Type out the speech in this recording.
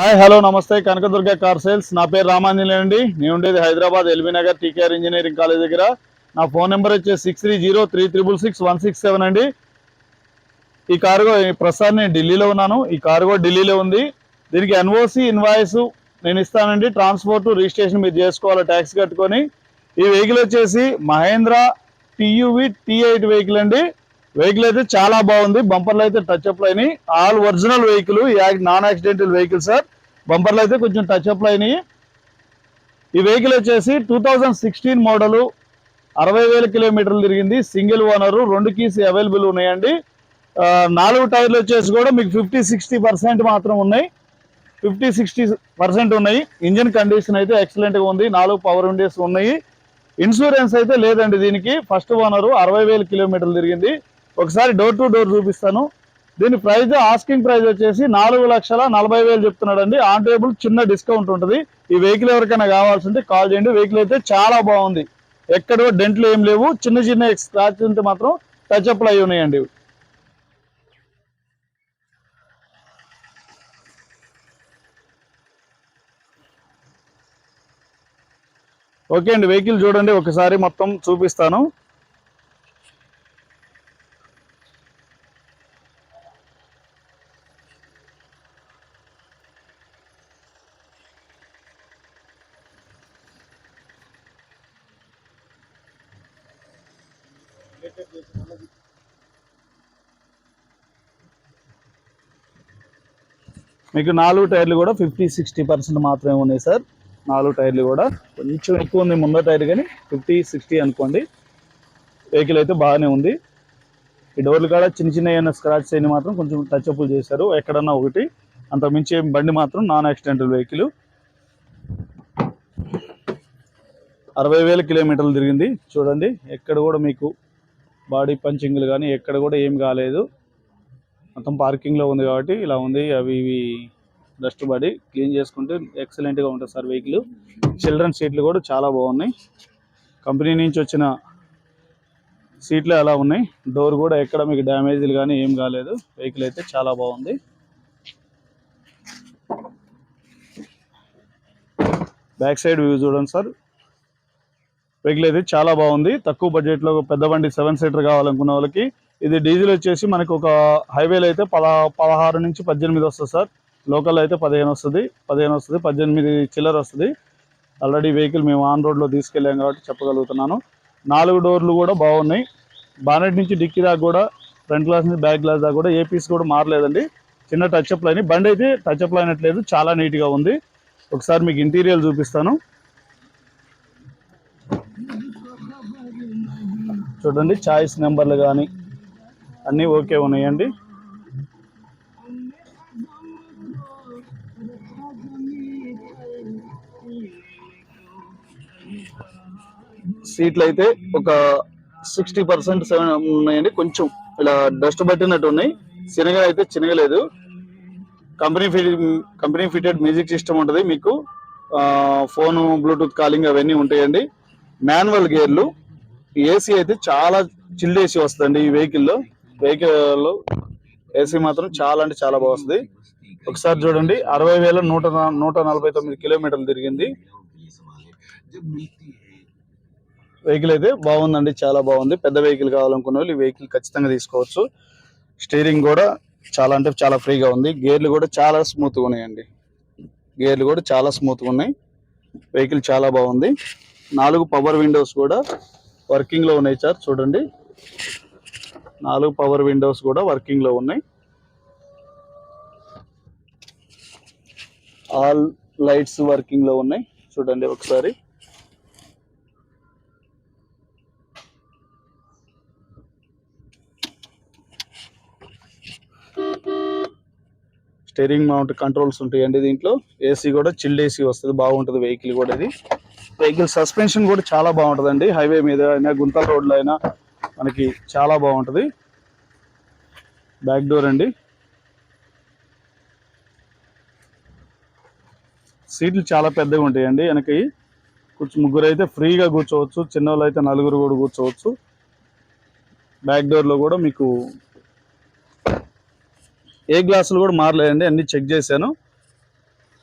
Hi hello నమస్తే. Kanakadurga car sales నా పేరు రామాంజనే అండి. నేను ఉండేది Hyderabad LB Nagar TKR engineering college దగ్గర. నా ఫోన్ నెంబర్ వచ్చేసి six three zero three triple six one six seven అండి. ఈ కారుగో ప్రస్తుతం నేను ఢిల్లీలో ఉన్నాను. ఈ కారుగో ఢిల్లీలో ఉంది. దీనికి ఎన్ఓసి ఇన్వాయిస్ నేను ఇస్తానండి. ట్రాన్స్పోర్ట్ రిజిస్ట్రేషన్ మీరు చేసుకోవాలి ట్యాక్స్ కట్టుకొని. ఈ వెహికల్ వచ్చేసి Mahindra TUV T eight vehicle అండి. వెహికల్ అయితే చాలా బాగుంది. బంపర్లు అయితే టచ్ అప్ అయినాయి. All original vehicle non accidental vehicle sir బంపర్లు అయితే కొంచెం టచ్ అప్ అయినాయి. ఈ వెహికల్ వచ్చేసి టూ థౌజండ్ సిక్స్టీన్ మోడలు అరవై వేల కిలోమీటర్లు తిరిగింది. సింగిల్ ఓనరు రెండు కీస్ అవైలబుల్ ఉన్నాయండి. నాలుగు టైర్లు వచ్చేసి కూడా మీకు ఫిఫ్టీ సిక్స్టీ పర్సెంట్ మాత్రం ఉన్నాయి. ఫిఫ్టీ సిక్స్టీ పర్సెంట్ ఉన్నాయి. ఇంజిన్ కండిషన్ అయితే ఎక్సలెంట్గా ఉంది. నాలుగు పవర్ విండోస్ ఉన్నాయి. ఇన్సూరెన్స్ అయితే లేదండి దీనికి. ఫస్ట్ ఓనరు అరవై వేల కిలోమీటర్లు తిరిగింది. ఒకసారి డోర్ టు డోర్ చూపిస్తాను. దీని ప్రైజ్ ఆస్కింగ్ ప్రైజ్ వచ్చేసి నాలుగు లక్షల నలభై వేలు చెప్తున్నాడండి. ఆన్ టేబుల్ చిన్న డిస్కౌంట్ ఉంటుంది. ఈ వెహికల్ ఎవరికైనా కావాల్సి ఉంటే కాల్ చేయండి. వెహికల్ అయితే చాలా బాగుంది. ఎక్కడో డెంట్లు ఏం లేవు. చిన్న చిన్న స్క్రాచ్ ఉంటే మాత్రం టచ్అప్లు అయి ఉన్నాయండి. ఓకే అండి. వెహికల్ చూడండి. ఒకసారి మొత్తం చూపిస్తాను. మీకు నాలుగు టైర్లు కూడా ఫిఫ్టీ సిక్స్టీ పర్సెంట్ మాత్రమే ఉన్నాయి సార్. నాలుగు టైర్లు కూడా. కొంచెం ఎక్కువ ఉంది ముందర టైర్ కానీ ఫిఫ్టీ సిక్స్టీ అనుకోండి. వెహికల్ అయితే బాగానే ఉంది. ఈ డోర్లు కూడా చిన్న చిన్న ఏమైనా స్క్రాచ్ అయిన మాత్రం కొంచెం టచ్ అప్లు చేశారు. ఎక్కడన్నా ఒకటి. అంత మించి బండి మాత్రం నాన్ యాక్సిడెంటల్ వెహికల్ అరవై వేల కిలోమీటర్లు తిరిగింది. చూడండి ఎక్కడ కూడా మీకు బాడీ పంచింగ్లు కానీ ఎక్కడ కూడా ఏం కాలేదు. మొత్తం పార్కింగ్లో ఉంది కాబట్టి ఇలా ఉంది. అవి ఇవి డస్ట్ పడి క్లీన్ చేసుకుంటే ఎక్సలెంట్గా ఉంటుంది సార్ వెహికల్. చిల్డ్రన్ సీట్లు కూడా చాలా బాగున్నాయి. కంపెనీ నుంచి వచ్చిన సీట్లు అలా ఉన్నాయి. డోర్ కూడా ఎక్కడ మీకు డ్యామేజ్లు కానీ ఏం కాలేదు. వెహికల్ అయితే చాలా బాగుంది. బ్యాక్ సైడ్ వ్యూ చూడండి సార్. వెహికల్ అయితే చాలా బాగుంది. తక్కువ బడ్జెట్లో పెద్ద బండి సెవెన్ సీటర్ కావాలనుకున్న వాళ్ళకి. ఇది డీజిల్ వచ్చేసి మనకు ఒక హైవేలో అయితే పద పదహారు నుంచి పద్దెనిమిది వస్తుంది సార్. లోకల్ అయితే పదిహేను వస్తుంది. పదిహేను వస్తుంది. పద్దెనిమిది చిల్లర వస్తుంది. ఆల్రెడీ వెహికల్ మేము ఆన్ రోడ్లో తీసుకెళ్ళాం కాబట్టి చెప్పగలుగుతున్నాను. నాలుగు డోర్లు కూడా బాగున్నాయి. బానెట్ నుంచి డిక్కీ దాకా కూడా ఫ్రంట్ గ్లాస్ నుంచి బ్యాక్ గ్లాస్ దాకా కూడా ఏ పీస్ కూడా మారలేదండి. చిన్న టచ్ అప్ అయినాయి బండి అయితే టచ్ అప్ అయినట్లేదు చాలా నీట్గా ఉంది. ఒకసారి మీకు ఇంటీరియర్ చూపిస్తాను. చూడండి చాయిస్ నెంబర్లు కానీ అన్నీ ఓకే ఉన్నాయండి. సీట్లు అయితే ఒక సిక్స్టీ పర్సెంట్ సెవెన్ ఉన్నాయండి. కొంచెం ఇలా డస్ట్ పట్టినట్టు ఉన్నాయి. చినగ అయితే చినగలేదు. Company fit company fitted music system ఉంటుంది మీకు. ఫోను బ్లూటూత్ కాలింగ్ అవన్నీ ఉంటాయండి. మాన్యువల్ గేర్లు. ఏసీ అయితే చాలా చిల్డ్ ఏసీ వస్తుందండి ఈ వెహికల్లో వెహికల్ ఏసీ మాత్రం చాలా అంటే చాలా బాగుంది ఒకసారి చూడండి అరవై వేల నూట నూట నలభై తొమ్మిది కిలోమీటర్లు తిరిగింది. వెహికల్ అయితే బాగుందండి చాలా బాగుంది. పెద్ద వెహికల్ కావాలనుకున్న వాళ్ళు ఈ వెహికల్ ఖచ్చితంగా తీసుకోవచ్చు. స్టీరింగ్ కూడా చాలా అంటే చాలా ఫ్రీగా ఉంది. గేర్లు కూడా చాలా స్మూత్గా ఉన్నాయండి. గేర్లు కూడా చాలా స్మూత్గా ఉన్నాయి. వెహికల్ చాలా బాగుంది. నాలుగు పవర్ విండోస్ కూడా వర్కింగ్లో ఉన్నాయి సార్ చూడండి. నాలుగు పవర్ విండోస్ కూడా వర్కింగ్లో ఉన్నాయి. ఆల్ లైట్స్ వర్కింగ్లో ఉన్నాయి చూడండి ఒకసారి. స్టీరింగ్ మౌంట్ కంట్రోల్స్ ఉంటాయండి దీంట్లో. ఏసీ కూడా చిల్డ్ ఏసీ వస్తుంది బాగుంటుంది వెహికల్ కూడా ఇది. వెహికల్ సస్పెన్షన్ కూడా చాలా బాగుంటుందండి. హైవే మీద అయినా గుంతల రోడ్లో అయినా మనకి చాలా బాగుంటుంది. బ్యాక్ డోర్ అండి. సీట్లు చాలా పెద్దగా ఉంటాయండి. వెనక కూర్చు ముగ్గురు అయితే ఫ్రీగా కూర్చోవచ్చు. చిన్నోళ్ళు అయితే నలుగురు కూడా కూర్చోవచ్చు. బ్యాక్ డోర్లో కూడా మీకు ఏ గ్లాసులు కూడా మారలేదండి. అన్ని చెక్ చేశాను.